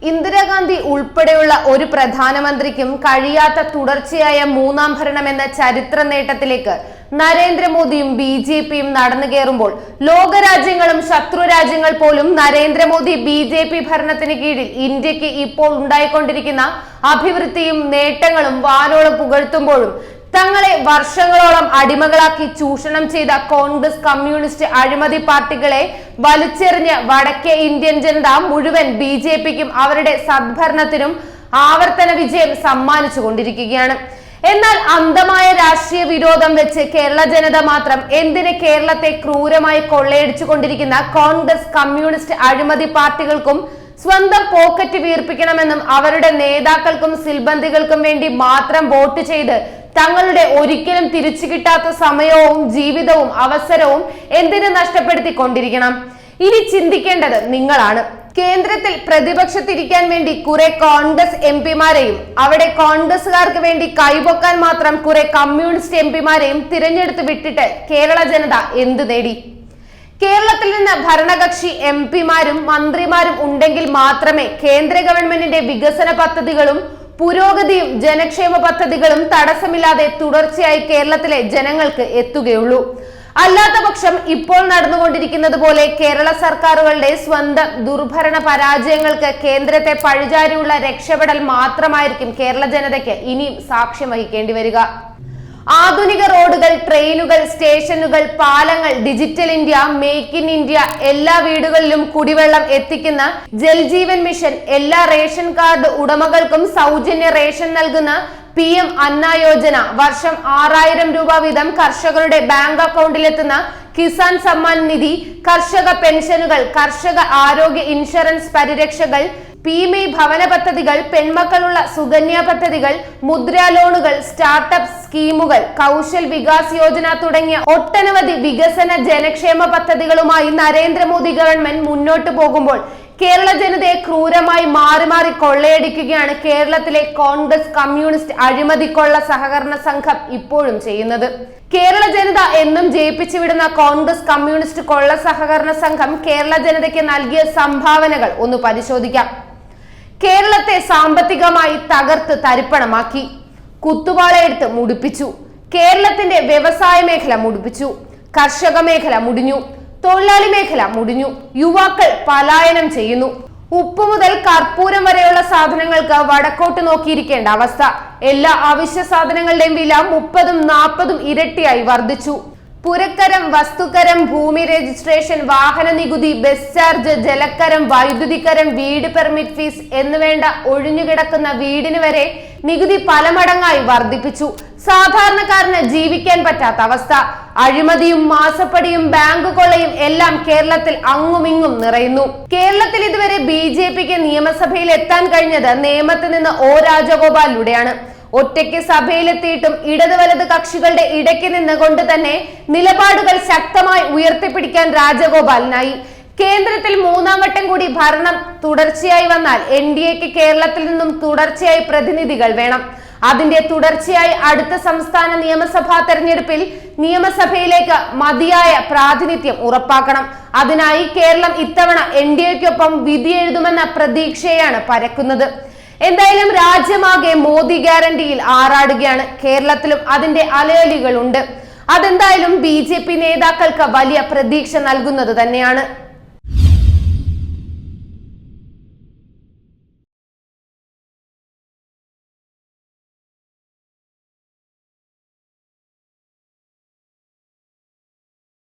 ഇന്ദിരാഗാന്ധി ഉൾപ്പെടെയുള്ള ഒരു പ്രധാനമന്ത്രിക്കും കഴിയാത്ത തുടർച്ചയായ മൂന്നാം ഭരണം എന്ന ചരിത്ര നേട്ടത്തിലേക്ക് നരേന്ദ്രമോദിയും ബി ജെ പിയും നടന്നു കയറുമ്പോൾ ലോകരാജ്യങ്ങളും ശത്രു രാജ്യങ്ങൾ പോലും നരേന്ദ്രമോദി ബി ജെ പി ഭരണത്തിന് കീഴിൽ ഇന്ത്യയ്ക്ക് ഇപ്പോൾ ഉണ്ടായിക്കൊണ്ടിരിക്കുന്ന അഭിവൃദ്ധിയും നേട്ടങ്ങളും വാനോളം പുകഴ്ത്തുമ്പോഴും തങ്ങളെ വർഷങ്ങളോളം അടിമകളാക്കി ചൂഷണം ചെയ്ത കോൺഗ്രസ് കമ്മ്യൂണിസ്റ്റ് അഴിമതി പാർട്ടികളെ വലിച്ചെറിഞ്ഞ് വടക്കേ ഇന്ത്യൻ ജനത മുഴുവൻ ബി ജെ പിക്കും അവരുടെ സദ്ഭരണത്തിനും ആവർത്തന വിജയം സമ്മാനിച്ചു കൊണ്ടിരിക്കുകയാണ് എന്നാൽ അന്ധമായ രാഷ്ട്രീയ വിരോധം വെച്ച് കേരള ജനത മാത്രം എന്തിന് കേരളത്തെ ക്രൂരമായി കൊള്ളയടിച്ചു കൊണ്ടിരിക്കുന്ന കോൺഗ്രസ് കമ്മ്യൂണിസ്റ്റ് അഴിമതി പാർട്ടികൾക്കും സ്വന്തം പോക്കറ്റ് വീർപ്പിക്കണമെന്നും അവരുടെ നേതാക്കൾക്കും സിൽബന്ധികൾക്കും വേണ്ടി മാത്രം വോട്ട് ചെയ്ത് തങ്ങളുടെ ഒരിക്കലും തിരിച്ചു കിട്ടാത്ത സമയവും ജീവിതവും അവസരവും എന്തിനു നഷ്ടപ്പെടുത്തി കൊണ്ടിരിക്കണം ഇനി ചിന്തിക്കേണ്ടത് നിങ്ങളാണ്. കേന്ദ്രത്തിൽ പ്രതിപക്ഷത്തിരിക്കാൻ വേണ്ടി കുറെ കോൺഗ്രസ് എം പിമാരെയും അവിടെ കോൺഗ്രസുകാർക്ക് വേണ്ടി കൈപൊക്കാൻ മാത്രം കുറെ കമ്മ്യൂണിസ്റ്റ് എം പിമാരെയും തിരഞ്ഞെടുത്ത് വിട്ടിട്ട് കേരള ജനത എന്തു നേടി? കേരളത്തിൽ നിന്ന് ഭരണകക്ഷി എം പിമാരും മന്ത്രിമാരും ഉണ്ടെങ്കിൽ മാത്രമേ കേന്ദ്ര ഗവൺമെന്റിന്റെ വികസന പദ്ധതികളും പുരോഗതിയും ജനക്ഷേമ പദ്ധതികളും തടസ്സമില്ലാതെ തുടർച്ചയായി കേരളത്തിലെ ജനങ്ങൾക്ക് എത്തുകയുള്ളൂ. അല്ലാത്ത പക്ഷം ഇപ്പോൾ നടന്നുകൊണ്ടിരിക്കുന്നത് പോലെ കേരള സർക്കാരുകളുടെ സ്വന്തം ദുർഭരണ പരാജയങ്ങൾക്ക് കേന്ദ്രത്തെ പഴിചാരിയുള്ള രക്ഷപ്പെടൽ മാത്രമായിരിക്കും കേരള ജനതയ്ക്ക് ഇനിയും സാക്ഷ്യം വഹിക്കേണ്ടി വരിക. ആധുനിക റോഡുകൾ ട്രെയിനുകൾ സ്റ്റേഷനുകൾ പാലങ്ങൾ digital India make in India എല്ലാ വീടുകളിലും കുടിവെള്ളം എത്തിക്കുന്ന ജൽജീവൻ മിഷൻ എല്ലാ റേഷൻ കാർഡ് ഉടമകൾക്കും സൗജന്യ റേഷൻ നൽകുന്ന പി എം അന്ന യോജന. വർഷം ആറായിരം രൂപ വീതം കർഷകരുടെ ബാങ്ക് അക്കൗണ്ടിലെത്തുന്ന കിസാൻ സമ്മാൻ നിധി കർഷക പെൻഷനുകൾ കർഷക ആരോഗ്യ ഇൻഷുറൻസ് പരിരക്ഷകൾ പി ഭവന പദ്ധതികൾ പെൺമക്കളുള്ള സുകന്യ പദ്ധതികൾ മുദ്രാ ലോണുകൾ സ്റ്റാർട്ടപ്പ് സ്കീമുകൾ കൗശൽ വികാസ് യോജന തുടങ്ങിയ ഒട്ടനവധി വികസന ജനക്ഷേമ പദ്ധതികളുമായി നരേന്ദ്രമോദി ഗവൺമെന്റ് മുന്നോട്ട് പോകുമ്പോൾ കേരള ജനതയെ ക്രൂരമായി മാറി മാറി കൊള്ളയടിക്കുകയാണ് കേരളത്തിലെ കോൺഗ്രസ് കമ്മ്യൂണിസ്റ്റ് അഴിമതിക്കൊള്ള സഹകരണ സംഘം ഇപ്പോഴും ചെയ്യുന്നത്. കേരള ജനത എന്നും ജയിപ്പിച്ചു വിടുന്ന കോൺഗ്രസ് കമ്മ്യൂണിസ്റ്റ് കൊള്ള സഹകരണ സംഘം കേരള ജനതയ്ക്ക് നൽകിയ സംഭാവനകൾ ഒന്ന് പരിശോധിക്കാം. കേരളത്തെ സാമ്പത്തികമായി തകർത്ത് തരിപ്പണമാക്കി. കുത്തുവാളയെടുത്ത് മുടിപ്പിച്ചു. കേരളത്തിന്റെ വ്യവസായ മേഖല മുടിപ്പിച്ചു. കർഷക മേഖല മുടിഞ്ഞു. തൊഴിലാളി മേഖല മുടിഞ്ഞു. യുവാക്കൾ പലായനം ചെയ്യുന്നു. ഉപ്പ് മുതൽ കർപ്പൂരം വരെയുള്ള സാധനങ്ങൾക്ക് വടക്കോട്ട് നോക്കിയിരിക്കേണ്ട അവസ്ഥ. എല്ലാ അവശ്യ സാധനങ്ങളുടെയും വില മുപ്പതും നാൽപ്പതും ഇരട്ടിയായി വർദ്ധിച്ചു. പുരക്കരം വസ്തുക്കരം ഭൂമി രജിസ്ട്രേഷൻ വാഹന നികുതി ബസ് ചാർജ് ജലക്കരം വൈദ്യുതിക്കരം വീട് പെർമിറ്റ് ഫീസ് എന്നുവേണ്ട ഒഴിഞ്ഞുകിടക്കുന്ന വീടിന് വരെ നികുതി പലമടങ്ങായി വർദ്ധിപ്പിച്ചു. സാധാരണക്കാരന് ജീവിക്കാൻ പറ്റാത്ത അവസ്ഥ. അഴിമതിയും മാസപ്പടിയും ബാങ്ക് കൊള്ളയും എല്ലാം കേരളത്തിൽ അങ്ങുമിങ്ങും നിറയുന്നു. കേരളത്തിൽ ഇതുവരെ ബി ജെ പിക്ക് നിയമസഭയിൽ എത്താൻ കഴിഞ്ഞത് നിയമത്തിൽ നിന്ന് ഒ രാജഗോപാലിലൂടെയാണ്. ഒറ്റയ്ക്ക് സഭയിലെത്തിയിട്ടും ഇടത് വലത് കക്ഷികളുടെ ഇടയ്ക്ക് നിന്നുകൊണ്ട് തന്നെ നിലപാടുകൾ ശക്തമായി ഉയർത്തിപ്പിടിക്കാൻ രാജഗോപാലിനായി. കേന്ദ്രത്തിൽ മൂന്നാം വട്ടം കൂടി ഭരണം തുടർച്ചയായി വന്നാൽ എൻ ഡി എക്ക് കേരളത്തിൽ നിന്നും തുടർച്ചയായി പ്രതിനിധികൾ വേണം. അതിന്റെ തുടർച്ചയായി അടുത്ത സംസ്ഥാന നിയമസഭാ തെരഞ്ഞെടുപ്പിൽ നിയമസഭയിലേക്ക് മതിയായ പ്രാതിനിധ്യം ഉറപ്പാക്കണം. അതിനായി കേരളം ഇത്തവണ എൻ ഡി എക്കൊപ്പം വിധി എഴുതുമെന്ന പ്രതീക്ഷയാണ് പരക്കുന്നത്. എന്തായാലും രാജ്യമാകെ മോദി ഗ്യാരണ്ടിയിൽ ആറാടുകയാണ്. കേരളത്തിലും അതിന്റെ അലയലികളുണ്ട്. അതെന്തായാലും ബി നേതാക്കൾക്ക് വലിയ പ്രതീക്ഷ നൽകുന്നത് തന്നെയാണ്.